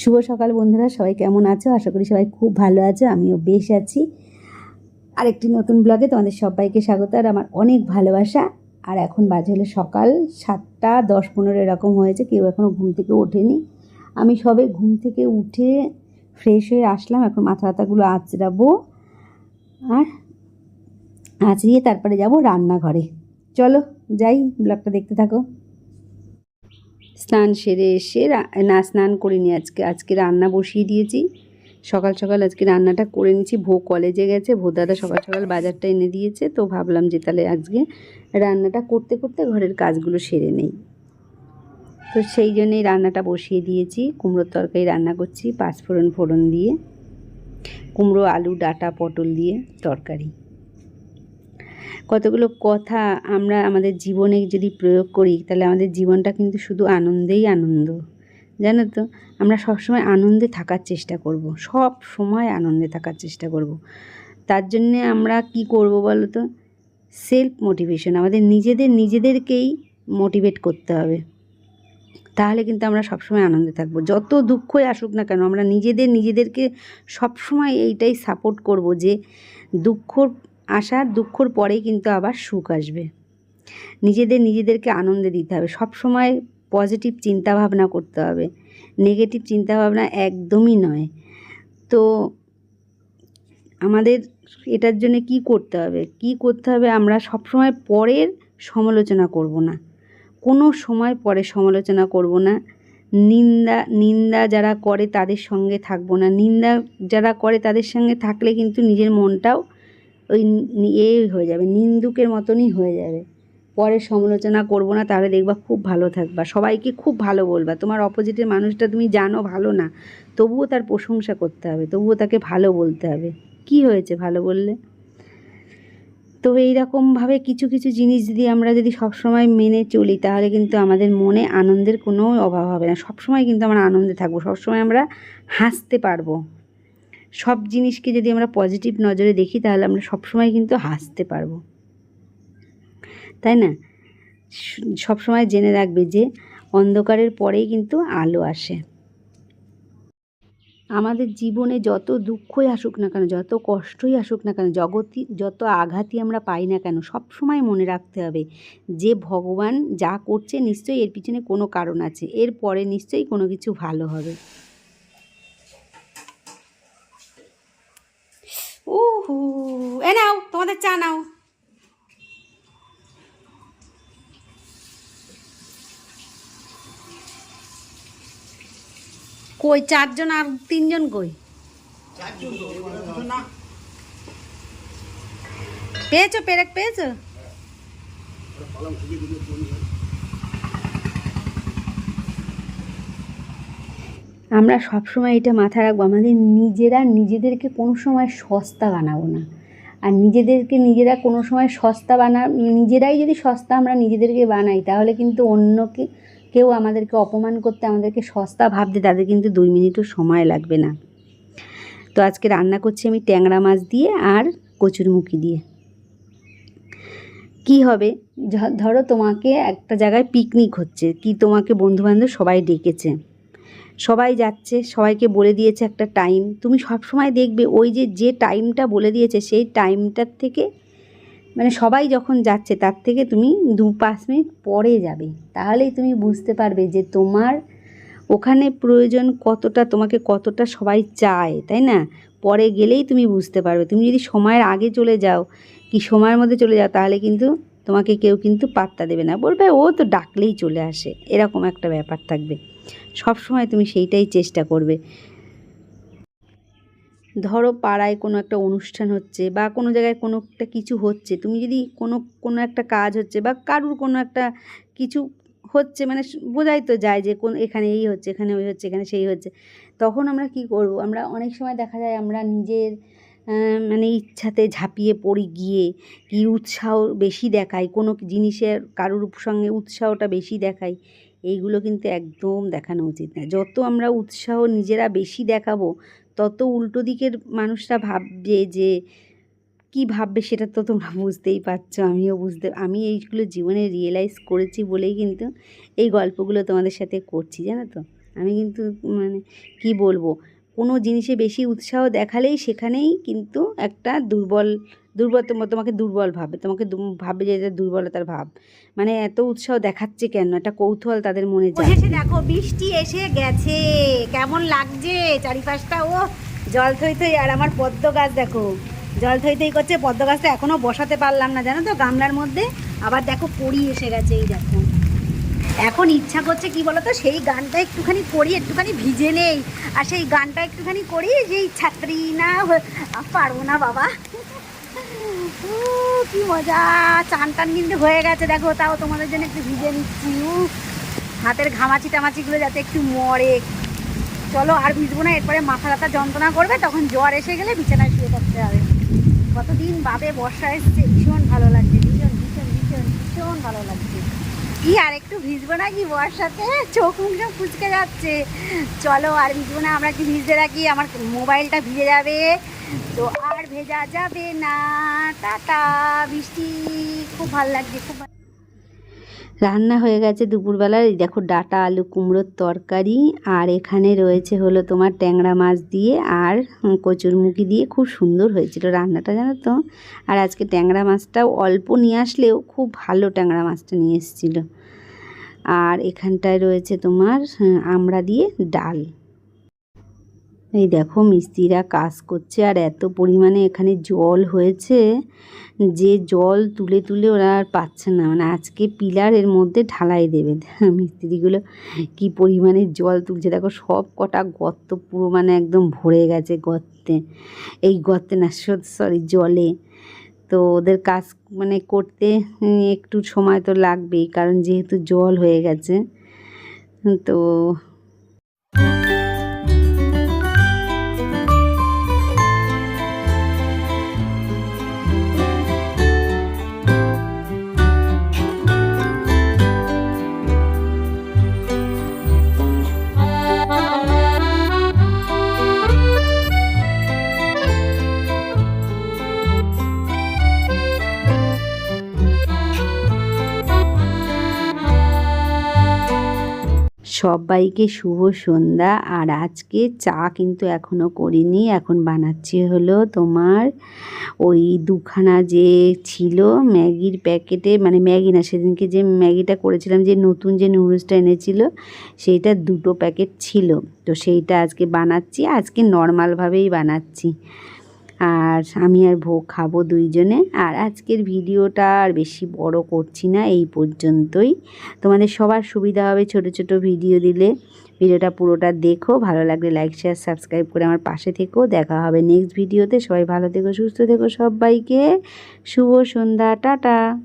শুভ সকাল বন্ধুরা, সবাই কেমন আছো? আশা করি সবাই খুব ভালো আছো, আমিও বেশ আছি। আরেকটি নতুন ব্লগে তোমাদের সবাইকে স্বাগত, আর আমার অনেক ভালোবাসা। আর এখন বাজে হলো সকাল সাতটা, দশ পনেরো এরকম হয়েছে, কেউ এখনও ঘুম থেকে ওঠেনি। আমি সবে ঘুম থেকে উঠে ফ্রেশ হয়ে আসলাম, এখন মাথা ব্যথাগুলো আঁচড়াবো। আর আঁচড়িয়ে তারপরে যাব রান্নাঘরে। চলো, যাই, ব্লগটা দেখতে থাকো। স্নান সেরে এসে না, স্নান করিনি আজকে আজকে রান্না বসিয়ে দিয়েছি। সকাল সকাল আজকে রান্নাটা করে নিয়েছি, ভো কলেজে গেছে, ভো দাদা সকাল সকাল বাজারটা এনে দিয়েছে, তো ভাবলাম যে তাহলে আজকে রান্নাটা করতে করতে ঘরের কাজগুলো সেরে নেই। তো সেই জন্যই রান্নাটা বসিয়ে দিয়েছি, কুমড়োর তরকারি রান্না করছি, পাঁচফোড়ন ফোড়ন দিয়ে, কুমড়ো, আলু, ডাটা, পটল দিয়ে তরকারি। কতগুলো কথা আমরা আমাদের জীবনে যদি প্রয়োগ করি, তাহলে আমাদের জীবনটা কিন্তু শুধু আনন্দেই আনন্দ। জানো তো? আমরা সবসময় আনন্দে থাকার চেষ্টা করব। সব সময় আনন্দে থাকার চেষ্টা করব। তার জন্যে আমরা কি করব বলো তো? সেলফ মোটিভেশন আমাদের নিজেদের নিজেদেরকেই মোটিভেট করতে হবে। তাহলে কিন্তু আমরা সবসময় আনন্দে থাকব। যত দুঃখই আসুক না কেন, আমরা নিজেদের নিজেদেরকে সবসময় এইটাই সাপোর্ট করব যে দুঃখ আসার দুঃখর পরেই কিন্তু আবার সুখ আসবে। নিজেদের নিজেদেরকে আনন্দে দিতে হবে। সব সময় পজিটিভ চিন্তাভাবনা করতে হবে। নেগেটিভ চিন্তাভাবনা একদমই নয়। তো আমাদের এটার জন্য কি করতে হবে? কি করতে হবে? আমরা সবসময় পরের সমালোচনা করব না। কোনো সময় পরে সমালোচনা করব না। নিন্দা নিন্দা যারা করে তাদের সঙ্গে থাকব না। নিন্দা যারা করে তাদের সঙ্গে থাকলে কিন্তু নিজের মনটাও ওই এ হয়ে যাবে, নিন্দুকের মতনই হয়ে যাবে। পরে সমালোচনা করব না, তাহলে দেখবা খুব ভালো থাকবা। সবাইকে খুব ভালো বলবা। তোমার অপোজিটের মানুষটা তুমি জানো ভালো না, তবুও তার প্রশংসা করতে হবে, তবুও তাকে ভালো বলতে হবে। কি হয়েছে ভালো বললে? তো এইরকমভাবে কিছু কিছু জিনিস যদি আমরা যদি সবসময় মেনে চলি, তাহলে কিন্তু আমাদের মনে আনন্দের কোনো অভাব হবে না। সবসময় কিন্তু আমরা আনন্দে থাকব, সবসময় আমরা হাসতে পারব। সব জিনিসকে যদি আমরা পজিটিভ নজরে দেখি, তাহলে আমরা সবসময় কিন্তু হাসতে পারব। তাই না? সবসময় জেনে রাখবে যে, অন্ধকারের পরেই কিন্তু আলো আসে। আমাদের জীবনে যত দুঃখই আসুক না কেন, যত কষ্টই আসুক না কেন, জগতি যত আঘাতই আমরা পাই না কেন সব সময় মনে রাখতে হবে যে, ভগবান যা করছে নিশ্চয়ই এর পিছনে কোনো কারণ আছে। এর পরে নিশ্চয়ই কোনো কিছু ভালো হবে উহু এ নাও তোমাদের চা নাও। কই, চারজন আর তিনজন কই? পেয়েছ, পেরেক পেয়েছ? আমরা সবসময় এটা মাথায় রাখব, আমাদের নিজেরা নিজেদেরকে কোনো সময় সস্তা বানাবো না। আর নিজেদেরকে নিজেরা কোনো সময় সস্তা বানা, নিজেরাই যদি সস্তা আমরা নিজেদেরকে বানাই, তাহলে কিন্তু অন্যকে, কেউ আমাদেরকে অপমান করতে, আমাদেরকে সস্তা ভাবতে তাদের কিন্তু দুই মিনিটও সময় লাগবে না। তো আজকে রান্না করছি আমি ট্যাংরা মাছ দিয়ে আর কচুরমুখি দিয়ে। কি হবে? ধরো তোমাকে একটা জায়গায় পিকনিক হচ্ছে, কি তোমাকে বন্ধুবান্ধব সবাই ডেকেছে। সবাই যাচ্ছে, সবাইকে বলে দিয়েছে একটা টাইম তুমি সব সময় দেখবে ওই যে যে টাইমটা বলে দিয়েছে, সেই টাইমটার থেকে মানে সবাই যখন যাচ্ছে, তার থেকে তুমি দু পাঁচ মিনিট পরে যাবে। তাহলেই তুমি বুঝতে পারবে যে তোমার ওখানে প্রয়োজন কতটা, তোমাকে কতটা সবাই চায়, তাই না? পরে গেলেই তুমি বুঝতে পারবে। তুমি যদি সময়ের আগে চলে যাও, কি সময়ের মধ্যে চলে যাও, তাহলে কিন্তু তোমাকে কেউ কিন্তু পাত্তা দেবে না। বলবে, ও তো ডাকলেই চলে আসে। এরকম একটা ব্যাপার থাকবে। সব সময় তুমি সেইটাই চেষ্টা করবে। ধরো পাড়ায় কোনো একটা অনুষ্ঠান হচ্ছে বা কোনো জায়গায় কোনো একটা কিছু হচ্ছে, তুমি যদি কোনো কোনো একটা কাজ হচ্ছে বা কারুর কোনো একটা কিছু হচ্ছে মানে বোঝাই তো যায় যে কোন, এখানে এই হচ্ছে, এখানে ওই হচ্ছে, এখানে সেই হচ্ছে, তখন আমরা কি করব? আমরা অনেক সময় দেখা যায় আমরা নিজের মানে ইচ্ছাতে ঝাঁপিয়ে পড়ি গিয়ে কি উৎসাহ বেশি দেখাই, কোনো জিনিসের, কারুর সঙ্গে উৎসাহটা বেশি দেখাই। এইগুলো কিন্তু একদম দেখানো উচিত না। যত আমরা উৎসাহ নিজেরা বেশি দেখাবো, তত উল্টো দিকের মানুষরা ভাববে যে, কি ভাববে সেটা তো তোমরা বুঝতেই পারছ, আমিও বুঝতে, আমি এইগুলো জীবনে রিয়েলাইজ করেছি বলেই কিন্তু এই গল্পগুলো তোমাদের সাথে করছি, জানো তো? আমি কিন্তু মানে কি বলব? কোনো জিনিসে বেশি উৎসাহ দেখালেই সেখানেই কিন্তু একটা দুর্বল দুর্বল তোমা- তোমাকে দুর্বল ভাবে তোমাকে ভাবে যে এটা দুর্বলতার ভাব। মানে এত উৎসাহ দেখাচ্ছে কেন? একটা কৌতূহল তাদের মনে যায়। দেখো বৃষ্টি এসে গেছে। কেমন লাগছে চারিপাশটা? ও জল থই থই আর আমার পদ্ম গাছ দেখো। জল থই থই করছে পদ্ম গাছটা এখনও বসাতে পারলাম না জানো তো? গামলার মধ্যে। আবার দেখো পড়ি এসে গেছে এই দেখো। এখন ইচ্ছা করছে, কি বলতো, সেই গানটা একটুখানি করি, একটুখানি ভিজে নেই। আর সেই গানটা একটুখানি করি যে ছাত্রী না পারব না বাবা। কি মজা। চান টান কিন্তু হয়ে গেছে, দেখো, তাও তোমাদের জন্য একটু ভিজে নিচ্ছি। হাতের ঘামাচি টামাচিগুলো যাতে একটু মরে। চলো, আর ভিজবো না, এরপরে মাথা ব্যথা যন্ত্রণা করবে, তখন জ্বর এসে গেলে বিছানায় শুয়ে থাকতে হবে। কতদিন বাদে বর্ষা এসছে, ভীষণ ভালো লাগছে, ভীষণ ভীষণ ভীষণ ভীষণ ভালো লাগছে। কি আর একটু ভিজবো না কি বর্ষাতে চোখ মুখ ফুচকে যাচ্ছে। চলো আর ভিজবো না, আমরা কি ভিজতে রাখি আমার মোবাইলটা ভিজে যাবে। তো আর ভেজা যাবে না। টাটা, বৃষ্টি। খুব ভালো লাগছে, খুব রান্না হয়ে গেছে দুপুরবেলার এই দেখো ডাটা, আলু, কুমড়োর তরকারি, আর এখানে রয়েছে হলো তোমার ট্যাংরা মাছ দিয়ে আর কচুর কচুরমুখি দিয়ে। খুব সুন্দর হয়েছিল রান্নাটা, জানো তো? আর আজকে ট্যাংরা মাছটাও অল্প নিয়ে আসলেও খুব ভালো ট্যাংরা মাছটা নিয়ে এসেছিল। আর এখানটায় রয়েছে তোমার আমড়া দিয়ে ডাল। এই দেখো মিস্ত্রিরা কাজ করছে আর এত পরিমাণে এখানে জল হয়েছে যে জল তুলে তুলে ওরা আর পাচ্ছে না। মানে আজকে পিলার এর মধ্যে ঢালাই দেবে। মিস্ত্রিগুলো কি পরিমাণে জল তুলছে দেখো সব কটা গর্ত পুরো মানে একদম ভরে গেছে গর্তে। এই গর্তে না সরি জলে। তো ওদের কাজ মানে করতে একটু সময় তো লাগবেই, কারণ যেহেতু জল হয়ে গেছে, তো সবাইকে শুভ সন্ধ্যা। আর আজকে চা কিন্তু এখনও করিনি, এখন বানাচ্ছি হলো তোমার ওই দুখানা যে ছিল ম্যাগির প্যাকেটে মানে ম্যাগি না, সেদিনকে যে ম্যাগিটা করেছিলাম, যে নতুন যে নুডলসটা এনেছিল, সেইটা দুটো প্যাকেট ছিল। তো সেইটা আজকে বানাচ্ছি, আজকে নর্মালভাবেই বানাচ্ছি। আর আমি আর ভোগ খাব দুইজনে। আর আজকের ভিডিওটা আর বেশি বড় করছি না, এই পর্যন্তই। তোমাদের সবার সুবিধা হবে ছোট ছোট ভিডিও দিলে। ভিডিওটা পুরোটা দেখো, ভালো লাগলে লাইক শেয়ার সাবস্ক্রাইব করে আমার পাশে থেকো। দেখা হবে নেক্সট ভিডিওতে। সবাই ভালো থেকো, সুস্থ থেকো সবাইকে। শুভ সন্ধ্যা, টাটা।